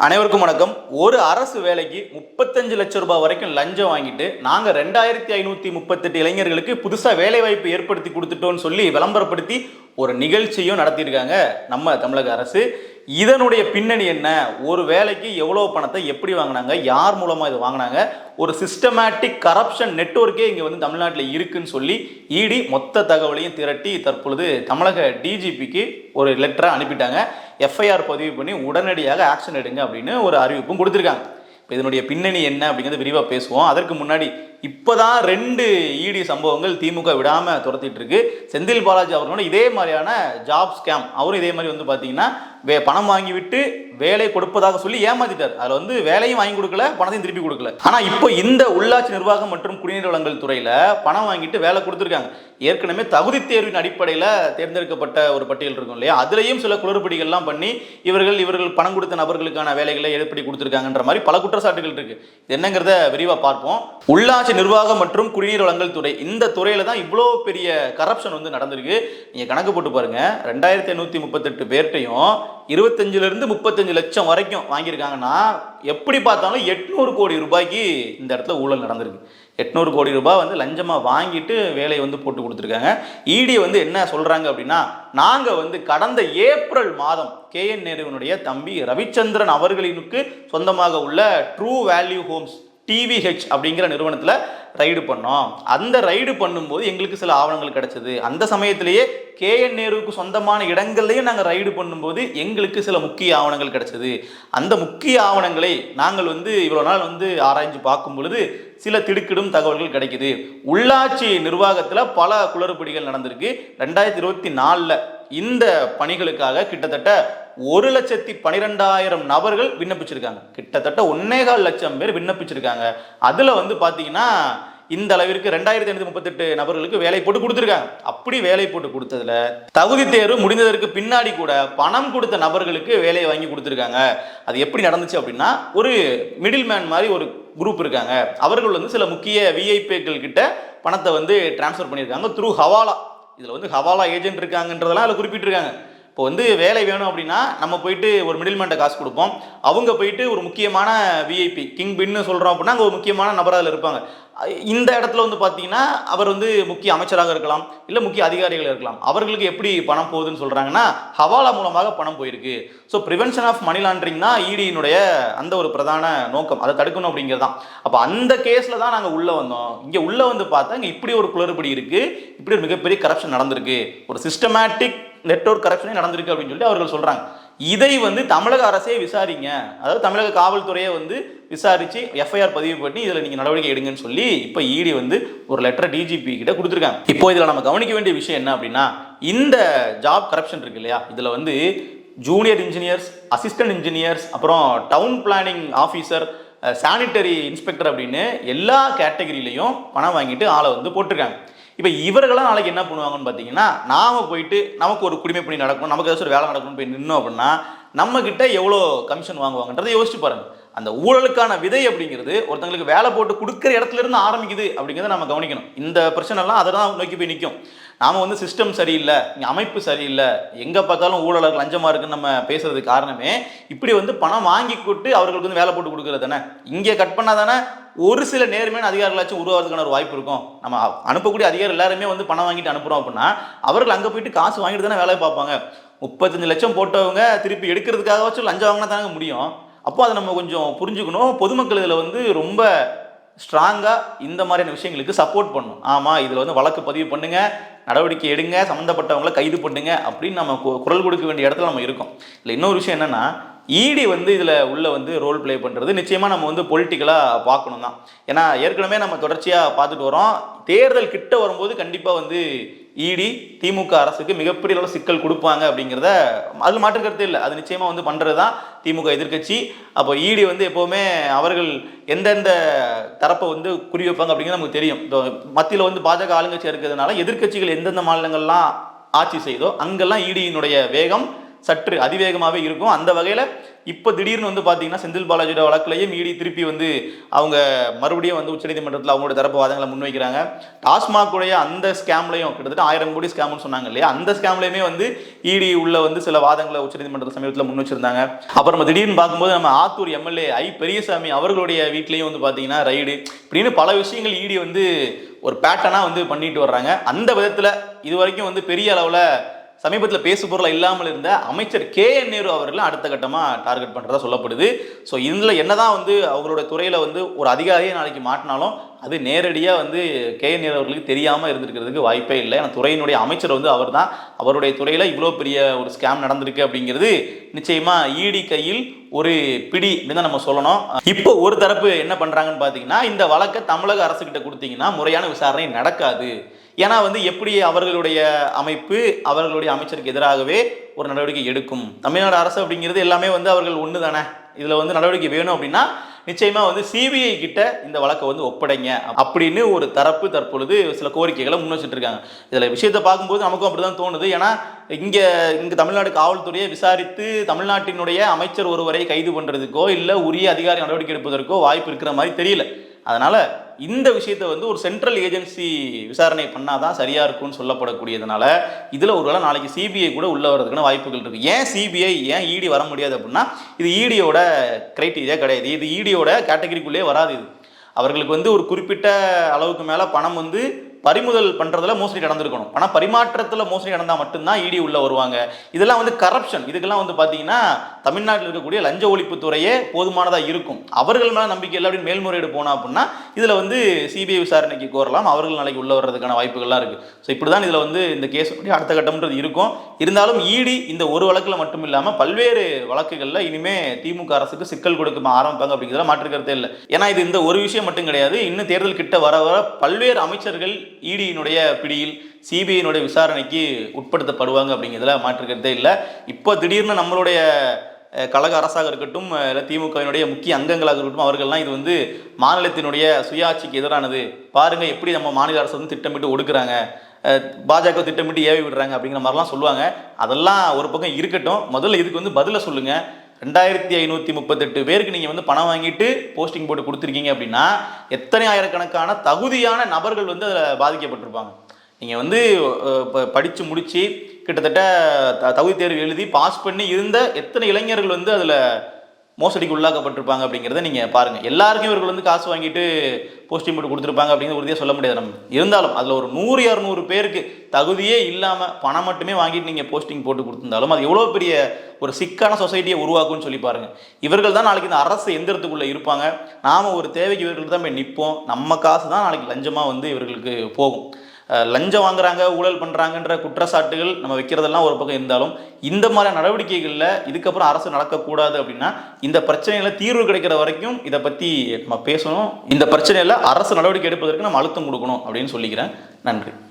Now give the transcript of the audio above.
அனைவருக்கும் வணக்கம். ஒரு அரசு வேலைக்கு முப்பத்தஞ்சு லட்சம் ரூபாய் வரைக்கும் லஞ்சம் வாங்கிட்டு நாங்கள் ரெண்டாயிரத்தி ஐநூற்றி முப்பத்தெட்டு இளைஞர்களுக்கு புதுசாக வேலைவாய்ப்பு ஏற்படுத்தி கொடுத்துட்டோம்னு சொல்லி விளம்பரப்படுத்தி ஒரு நிகழ்ச்சியும் நடத்தியிருக்காங்க நம்ம தமிழக அரசு. இதனுடைய பின்னணி என்ன? ஒரு வேலைக்கு எவ்வளோ பணத்தை எப்படி வாங்கினாங்க? யார் மூலமாக இது வாங்கினாங்க? ஒரு சிஸ்டமேட்டிக் கரப்ஷன் நெட்ஒர்க்கே இங்கே வந்து தமிழ்நாட்டில் இருக்குன்னு சொல்லி இடி மொத்த தகவலையும் திரட்டி தற்பொழுது தமிழக டிஜிபிக்கு ஒரு லெட்டரை அனுப்பிட்டாங்க. எஃப்ஐஆர் பதிவு பண்ணி உடனடியாக ஆக்ஷன் எடுங்க அப்படின்னு ஒரு அறிவிப்பும் கொடுத்துருக்காங்க. இப்போ இதனுடைய பின்னணி என்ன அப்படிங்கிறது விரிவாக பேசுவோம். அதற்கு முன்னாடி இப்போதான் ரெண்டு இடி சம்பவங்கள் திமுக விடாமல் துரத்திட்டு இருக்கு. செந்தில் பாலாஜி அவர்களோட இதே மாதிரியான ஜாப் ஸ்கேம் அவரும் இதே மாதிரி வந்து பார்த்தீங்கன்னா வே பணம் வாங்கி விட்டு வேலை கொடுப்பதாக சொல்லி ஏமாத்திட்டார். அதில் வந்து வேலையும் வாங்கி கொடுக்கல பணத்தையும் திருப்பி கொடுக்கல. ஆனால் இப்போ இந்த உள்ளாட்சி நிர்வாகம் மற்றும் குடிநீர் வளங்கள் துறையில் பணம் வாங்கிட்டு வேலை கொடுத்துருக்காங்க. ஏற்கனவே தகுதி தேர்வின் அடிப்படையில் தேர்ந்தெடுக்கப்பட்ட ஒரு பட்டியல் இருக்கும் இல்லையா? அதுலேயும் சில குளறுபடிகள்லாம் பண்ணி இவர்கள் இவர்கள் பணம் கொடுத்த நபர்களுக்கான வேலைகளை ஏற்படி கொடுத்துருக்காங்கன்ற மாதிரி பல குற்றச்சாட்டுகள் இருக்குது என்னங்கிறத விரிவாக பார்ப்போம். உள்ளாட்சி நிர்வாகம் மற்றும் குடிநீர் வழங்கல் துறை. இந்த துறையில தான் இவ்வளோ பெரிய கரப்ஷன் வந்து நடந்திருக்கு. நீங்கள் கணக்கு போட்டு பாருங்க. ரெண்டாயிரத்தி ஐநூற்றி முப்பத்தெட்டு பேர்ட்டையும் இருபத்தஞ்சிலிருந்து முப்பத்தஞ்சு லட்சம் வரைக்கும் வாங்கியிருக்காங்கன்னா எப்படி பார்த்தாலும் எட்நூறு கோடி ரூபாய்க்கு இந்த இடத்துல ஊழல் நடந்திருக்கு. எட்நூறு கோடி ரூபாய் வந்து லஞ்சமாக வாங்கிட்டு வேலையை வந்து போட்டு கொடுத்துருக்காங்க. இடி வந்து என்ன சொல்கிறாங்க அப்படின்னா நாங்கள் வந்து கடந்த ஏப்ரல் மாதம் கேஎன் நேருவனுடைய தம்பி ரவிச்சந்திரன் அவர்களினுக்கு சொந்தமாக உள்ள ட்ரூ வேல்யூ ஹோம்ஸ் டிவிஹெச் அப்படிங்கிற நிறுவனத்தில் ரைடு பண்ணோம். அந்த ரைடு பண்ணும்போது எங்களுக்கு சில ஆவணங்கள் கிடைச்சது. அந்த சமயத்திலேயே கேஎன் நேருவுக்கு சொந்தமான இடங்கள்லையும் நாங்கள் ரைடு பண்ணும்போது எங்களுக்கு சில முக்கிய ஆவணங்கள் கிடைச்சது. அந்த முக்கிய ஆவணங்களை நாங்கள் வந்து இவ்வளோ நாள் வந்து ஆராய்ஞ்சு பார்க்கும் பொழுது சில திடுக்கிடும் தகவல்கள் கிடைக்குது. உள்ளாட்சி நிர்வாகத்தில் பல குளறுபடிகள் நடந்திருக்கு. ரெண்டாயிரத்தி இருபத்தி நாலில் இந்த பணிகளுக்காக கிட்டத்தட்ட ஒரு லட்சத்தி பனிரெண்டாயிரம் நபர்கள் விண்ணப்பிச்சிருக்காங்க. கிட்டத்தட்ட ஒன்னேகால் லட்சம் பேர் விண்ணப்பிச்சிருக்காங்க. அதில் வந்து பார்த்தீங்கன்னா இந்த அளவிற்கு ரெண்டாயிரத்தி ஐநூத்தி முப்பத்தெட்டு நபர்களுக்கு வேலை போட்டு கொடுத்துருக்காங்க. அப்படி வேலை போட்டு கொடுத்ததுல தகுதி தேர்வு முடிந்ததற்கு பின்னாடி கூட பணம் கொடுத்த நபர்களுக்கு வேலையை வாங்கி கொடுத்துருக்காங்க. அது எப்படி நடந்துச்சு அப்படின்னா ஒரு மிடில் மேன் மாதிரி ஒரு குரூப் இருக்காங்க. அவர்கள் வந்து சில முக்கிய விஐபிக்கள் கிட்ட பணத்தை வந்து டிரான்ஸ்ஃபர் பண்ணியிருக்காங்க த்ரூ ஹவாலா. இதில் வந்து ஹவாலா ஏஜென்ட் இருக்காங்கன்றதெல்லாம் அதில் குறிப்பிட்டிருக்காங்க. இப்போ வந்து வேலை வேணும் அப்படின்னா நம்ம போயிட்டு ஒரு மிடில்மேன்ட்ட காசு கொடுப்போம். அவங்க போயிட்டு ஒரு முக்கியமான விஐபி கிங் பின்னு சொல்கிறோம் அப்படின்னா அங்கே ஒரு முக்கியமான நபர் அதில் இருப்பாங்க. இந்த இடத்துல வந்து பார்த்தீங்கன்னா அவர் வந்து முக்கிய அமைச்சராக இருக்கலாம் இல்லை முக்கிய அதிகாரிகள் இருக்கலாம். அவர்களுக்கு எப்படி பணம் போகுதுன்னு சொல்கிறாங்கன்னா ஹவாலா மூலமாக பணம் போயிருக்கு. So prevention of money laundering தான் e ஈடியினுடைய அந்த ஒரு பிரதான நோக்கம். அதை தடுக்கணும் அப்படிங்கிறது தான் அப்போ அந்த கேஸில் தான் நாங்கள் உள்ளே வந்தோம். இங்கே உள்ளே வந்து பார்த்தா இங்கே இப்படி ஒரு குளறுபடி இருக்குது இப்படி ஒரு மிகப்பெரிய கரப்ஷன் நடந்திருக்கு. ஒரு சிஸ்டமேட்டிக் நெட்ஒர்க் கரெக்ஷனே நடந்திருக்கு அப்படின்னு சொல்லி அவர்கள் சொல்கிறாங்க இதை வந்து தமிழக அரசே விசாரிங்க. அதாவது தமிழக காவல்துறையை வந்து விசாரித்து எஃப்ஐஆர் பதிவு பண்ணி இதில் நீங்கள் நடவடிக்கை எடுங்கன்னு சொல்லி இப்போ இடி வந்து ஒரு லெட்டர் டிஜிபி கிட்ட கொடுத்துருக்காங்க. இப்போ இதில் நம்ம கவனிக்க வேண்டிய விஷயம் என்ன அப்படின்னா இந்த ஜாப் கரப்ஷன் இருக்கு இல்லையா? இதில் வந்து ஜூனியர் இன்ஜினியர்ஸ் அசிஸ்டன்ட் இன்ஜினியர்ஸ் அப்புறம் town planning officer sanitary inspector அப்படின்னு எல்லா கேட்டகரியிலையும் பணம் வாங்கிட்டு ஆளை வந்து போட்டிருக்காங்க. இப்போ இவர்களாம் நாளைக்கு என்ன பண்ணுவாங்கன்னு பார்த்தீங்கன்னா நாம போயிட்டு நமக்கு ஒரு குடிமை பணி நடக்கணும் நமக்கு ஏதாச்சும் ஒரு வேலை நடக்கணும்னு போய் நின்னோம் அப்படின்னா நம்மக்கிட்ட எவ்வளோ கமிஷன் வாங்குவாங்கன்றதை யோசிச்சு பாருங்கள் அந்த ஊழலுக்கான விதை அப்படிங்கிறது ஒருத்தங்களுக்கு வேலை போட்டு கொடுக்குற இடத்துல இருந்து ஆரம்பிக்குது அப்படிங்கிறத நம்ம கவனிக்கணும். இந்த பிரச்சனைலாம் அதை தான் நோக்கி போய் நிற்கும் நாம் வந்து சிஸ்டம் சரியில்லை இங்கே அமைப்பு சரியில்லை எங்கே பார்த்தாலும் ஊழலர் லஞ்சமாக இருக்குன்னு நம்ம பேசுறதுக்கு காரணமே இப்படி வந்து பணம் வாங்கி கொட்டு அவர்களுக்கு வந்து வேலை போட்டு கொடுக்குறது தானே. இங்கே கட் பண்ணால் தானே ஒரு சில நேர்மையான அதிகாரிகளாச்சும் உருவாகிறதுக்கான ஒரு வாய்ப்பு இருக்கும். நம்ம அனுப்பக்கூடிய அதிகாரி எல்லாருமே வந்து பணம் வாங்கிட்டு அனுப்புகிறோம் அப்படின்னா அவர்கள் அங்கே போயிட்டு காசு வாங்கிட்டு தானே வேலையை பார்ப்பாங்க. முப்பத்தஞ்சு லட்சம் போட்டவங்க திருப்பி எடுக்கிறதுக்காகவாச்சும் லஞ்சம் வாங்கினா தானே முடியும். அப்போ அதை நம்ம கொஞ்சம் புரிஞ்சுக்கணும். பொதுமக்கள் இதில் வந்து ரொம்ப ஸ்ட்ராங்காக இந்த மாதிரியான விஷயங்களுக்கு சப்போர்ட் பண்ணும் ஆமாம் இதில் வந்து வழக்கு பதிவு பண்ணுங்க நடவடிக்கை எடுங்க சம்மந்தப்பட்டவங்களை கைது பண்ணுங்க அப்படின்னு நம்ம கு- குரல் கொடுக்க வேண்டிய இடத்துல நம்ம இருக்கோம். இல்லை இன்னொரு விஷயம் என்னென்னா இடி வந்து இதில் உள்ள வந்து ரோல் ப்ளே பண்ணுறது நிச்சயமாக நம்ம வந்து பொலிட்டிக்கலாக பார்க்கணும் தான் ஏன்னா ஏற்கனவே நம்ம தொடர்ச்சியாக பார்த்துட்டு வரோம் தேர்தல் கிட்ட வரும்போது கண்டிப்பாக வந்து இடி திமுக அரசுக்கு மிகப்பெரிய அளவு சிக்கல் கொடுப்பாங்க அப்படிங்கிறத அதில் மாற்று கருத்து இல்லை. அது நிச்சயமாக வந்து பண்ணுறது தான் திமுக எதிர்க்கட்சி. அப்போ இடி வந்து எப்போவுமே அவர்கள் எந்தெந்த தரப்பை வந்து குறி வைப்பாங்க அப்படிங்கிறது நமக்கு தெரியும். மத்தியில் வந்து பாஜக ஆளுங்கட்சியாக இருக்கிறதுனால எதிர்க்கட்சிகள் எந்தெந்த மாநிலங்கள்லாம் ஆட்சி செய்தோ அங்கெல்லாம் இடியினுடைய வேகம் சற்று அதிவேகமாகவே இருக்கும். அந்த வகையில் இப்போ திடீர்னு வந்து பார்த்தீங்கன்னா செந்தில் பாலாஜியோட வழக்குலையும் மீடி திருப்பி வந்து அவங்க மறுபடியும் வந்து உச்சநீதிமன்றத்தில் அவங்களோட தரப்பு வாதங்களை முன்வைக்கிறாங்க. டாஸ்மாகுடைய அந்த ஸ்கேம்லையும் கிட்டத்தட்ட ஆயிரம் கோடி ஸ்கேம்னு சொன்னாங்க இல்லையா? அந்த ஸ்கேம்லையுமே வந்து இடி உள்ள வந்து சில வாதங்களை உச்சநீதிமன்ற சமீபத்தில் முன் வச்சிருந்தாங்க அப்புறம் நம்ம திடீர்னு பார்க்கும்போது நம்ம ஆத்தூர் எம்எல்ஏ ஐ பெரியசாமி அவர்களுடைய வீட்லேயும் வந்து பார்த்தீங்கன்னா ரைடு இப்படின்னு பல விஷயங்கள் இடி வந்து ஒரு பேட்டர்னாக வந்து பண்ணிட்டு வர்றாங்க. அந்த விதத்தில் இது வரைக்கும் வந்து பெரிய அளவில் சமீபத்தில் பேசு பொருளாக இல்லாமல் இருந்த அமைச்சர் கே என் நேரு அவர்களும் அடுத்த கட்டமாக டார்கெட் பண்ணுறதா சொல்லப்படுது. ஸோ இதில் என்னதான் வந்து அவங்களோட துறையில் வந்து ஒரு அதிகாரியை நாளைக்கு மாட்டினாலும் அது நேரடியாக வந்து கே என் அவர்களுக்கு தெரியாமல் இருந்திருக்கிறதுக்கு வாய்ப்பே இல்லை. ஏன்னா துறையினுடைய அமைச்சர் வந்து அவர் தான் அவருடைய துறையில் இவ்வளோ பெரிய ஒரு ஸ்கேம் நடந்திருக்கு அப்படிங்கிறது நிச்சயமாக இடி கையில் ஒரு பிடி அப்படின்னு நம்ம சொல்லணும். இப்போ ஒரு தரப்பு என்ன பண்ணுறாங்கன்னு பார்த்தீங்கன்னா இந்த வழக்கை தமிழக அரசுக்கிட்ட கொடுத்தீங்கன்னா முறையான விசாரணை நடக்காது. ஏன்னா வந்து எப்படி அவர்களுடைய அமைப்பு அவர்களுடைய அமைச்சருக்கு எதிராகவே ஒரு நடவடிக்கை எடுக்கும்? தமிழ்நாடு அரசு அப்படிங்கிறது எல்லாமே வந்து அவர்கள் ஒன்று தானே இதில் வந்து நடவடிக்கை வேணும் அப்படின்னா நிச்சயமா வந்து சிபிஐ கிட்ட இந்த வழக்கை வந்து ஒப்படைங்க அப்படின்னு ஒரு தரப்பு தற்பொழுது சில கோரிக்கைகளை முன் வச்சுட்டு இருக்காங்க இதில் விஷயத்தை பார்க்கும்போது நமக்கும் அப்படிதான் தோணுது. ஏன்னா இங்கே இங்கே தமிழ்நாடு காவல்துறையை விசாரித்து தமிழ்நாட்டினுடைய அமைச்சர் ஒருவரை கைது பண்ணுறதுக்கோ இல்லை உரிய அதிகாரி நடவடிக்கை எடுப்பதற்கோ வாய்ப்பு இருக்கிற மாதிரி தெரியல. அதனால இந்த விஷயத்தை வந்து ஒரு சென்ட்ரல் ஏஜென்சி விசாரணை பண்ணாதான் சரியா இருக்கும்னு சொல்லப்படக்கூடியதுனால இதுல ஒருவேளை நாளைக்கு சிபிஐ கூட உள்ள வர்றதுக்கான வாய்ப்புகள் இருக்கு. ஏன் சிபிஐ ஏன் இடி வர முடியாது அப்படின்னா இது இடியோட கிரைட்டீரியா கிடையாது. இது இடியோட கேட்டகரிக்குள்ளேயே வராது இது. அவர்களுக்கு வந்து ஒரு குறிப்பிட்ட அளவுக்கு மேல பணம் வந்து பறிமுதல் பண்றதுல மோசடி நடந்திருக்கணும். ஆனால் பரிமாற்றத்துல மோசடி நடந்தா மட்டும்தான் இடி உள்ள வருவாங்க. இதெல்லாம் வந்து கரப்ஷன் இதுக்கெல்லாம் வந்து பாத்தீங்கன்னா தமிழ்நாட்டில் இருக்கக்கூடிய லஞ்ச ஒழிப்புத்துறையே போதுமானதா இருக்கும். அவர்கள் மேல நம்பிக்கை இல்லை அப்படின்னு மேல்முறையீடு போனா அப்படின்னா இதுல வந்து சிபிஐ விசாரணைக்கு கோரலாம். அவர்கள் நாளைக்கு உள்ள வர்றதுக்கான வாய்ப்புகள்லாம் இருக்கு. ஸோ இப்படிதான் இதுல வந்து இந்த கேஸ் அடுத்த கட்டம்ன்றது இருக்கும். இருந்தாலும் இடி இந்த ஒரு வழக்குல மட்டும் இல்லாம பல்வேறு வழக்குகள்ல இனிமே திமுக அரசுக்கு சிக்கல் கொடுக்க ஆரம்பிப்பாங்க அப்படிங்கிறத மாற்றுக்கிறதே இல்லை. ஏன்னா இது இந்த ஒரு விஷயம் மட்டும் கிடையாது. இன்னும் தேர்தல் கிட்ட வர வர பல்வேறு அமைச்சர்கள் இடியினுடைய பிடியில் சிபிஐனுடைய விசாரணைக்கு உட்படுத்தப்படுவாங்க அப்படிங்கிறதுல மாற்றுக்கிறதே இல்லை. இப்போ திடீர்னு நம்மளுடைய கழக அரசாக இருக்கட்டும் இல்லை திமுகவினுடைய முக்கிய அங்கங்களாக இருக்கட்டும் அவர்கள்லாம் இது வந்து மாநிலத்தினுடைய சுயாட்சிக்கு எதிரானது. பாருங்கள் எப்படி நம்ம மாநில அரசு வந்து திட்டமிட்டு ஒடுக்குறாங்க. பாஜக திட்டமிட்டு ஏவி விடுறாங்க அப்படிங்கிற மாதிரிலாம் சொல்லுவாங்க. அதெல்லாம் ஒரு பக்கம் இருக்கட்டும். முதல்ல இதுக்கு வந்து பதிலை சொல்லுங்கள் ரெண்டாயிரத்தி ஐநூற்றி முப்பத்தெட்டு பேருக்கு நீங்கள் வந்து பணம் வாங்கிட்டு போஸ்டிங் போட்டு கொடுத்துருக்கீங்க அப்படின்னா எத்தனை ஆயிரக்கணக்கான தகுதியான நபர்கள் வந்து அதில் பாதிக்கப்பட்டிருப்பாங்க. நீங்கள் வந்து இப்போ படித்து முடித்து கிட்டத்தட்ட த- தகுதி தேர்வு எழுதி பாஸ் பண்ணி இருந்த எத்தனை இளைஞர்கள் வந்து அதில் மோசடிக்கு உள்ளாக்கப்பட்டிருப்பாங்க அப்படிங்கிறத நீங்கள் பாருங்கள் எல்லாருக்கும் இவர்கள் வந்து காசு வாங்கிட்டு போஸ்டிங் போட்டு கொடுத்துருப்பாங்க அப்படிங்கிறது உறுதியாக சொல்ல முடியாது நம்ம. இருந்தாலும் அதில் ஒரு நூறு இரநூறு பேருக்கு தகுதியே இல்லாமல் பணம் மட்டுமே வாங்கிட்டு நீங்கள் போஸ்டிங் போட்டு கொடுத்துருந்தாலும் அது எவ்வளோ பெரிய ஒரு சிக்கான சொசைட்டியை உருவாக்கும்னு சொல்லி பாருங்கள் இவர்கள் தான் நாளைக்கு இந்த அரசு எந்திரத்துக்குள்ளே இருப்பாங்க. நாம் ஒரு தேவைக்கு இவர்களுக்கு தான் போய் நிற்போம் நம்ம காசு தான் நாளைக்கு லஞ்சமாக வந்து இவர்களுக்கு போகும். லஞ்சம் வாங்குறாங்க ஊழல் பண்ணுறாங்கன்ற குற்றச்சாட்டுகள் நம்ம வைக்கிறதெல்லாம் ஒரு பக்கம் இருந்தாலும் இந்த மாதிரியான நடவடிக்கைகளில் இதுக்கப்புறம் அரசு நடக்கக்கூடாது அப்படின்னா இந்த பிரச்சனையில் தீர்வு கிடைக்கிற வரைக்கும் இதை பற்றி நம்ம பேசணும். இந்த பிரச்சனையில் அரசு நடவடிக்கை எடுப்பதற்கு நம்ம அழுத்தம் கொடுக்கணும் அப்படின்னு சொல்லிக்கிறேன். நன்றி.